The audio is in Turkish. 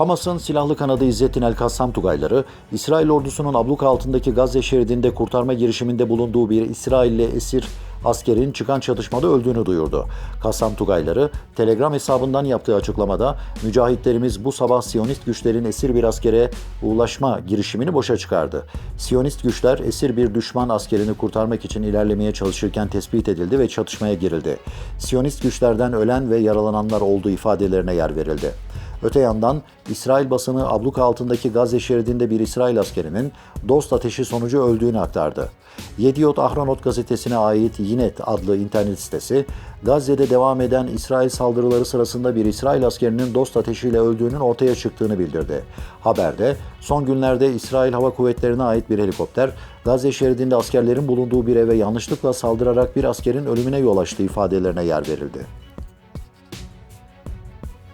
Hamas'ın silahlı kanadı İzzettin El Kassam Tugayları, İsrail ordusunun abluka altındaki Gazze şeridinde kurtarma girişiminde bulunduğu bir İsrailli esir askerin çıkan çatışmada öldüğünü duyurdu. Kassam Tugayları, Telegram hesabından yaptığı açıklamada, mücahitlerimiz bu sabah Siyonist güçlerin esir bir askere ulaşma girişimini boşa çıkardı. Siyonist güçler esir bir düşman askerini kurtarmak için ilerlemeye çalışırken tespit edildi ve çatışmaya girildi. Siyonist güçlerden ölen ve yaralananlar olduğu ifadelerine yer verildi. Öte yandan İsrail basını abluka altındaki Gazze şeridinde bir İsrail askerinin dost ateşi sonucu öldüğünü aktardı. Yediot Ahronot gazetesine ait Yinet adlı internet sitesi, Gazze'de devam eden İsrail saldırıları sırasında bir İsrail askerinin dost ateşiyle öldüğünün ortaya çıktığını bildirdi. Haberde, son günlerde İsrail Hava Kuvvetleri'ne ait bir helikopter, Gazze şeridinde askerlerin bulunduğu bir eve yanlışlıkla saldırarak bir askerin ölümüne yol açtığı ifadelerine yer verildi.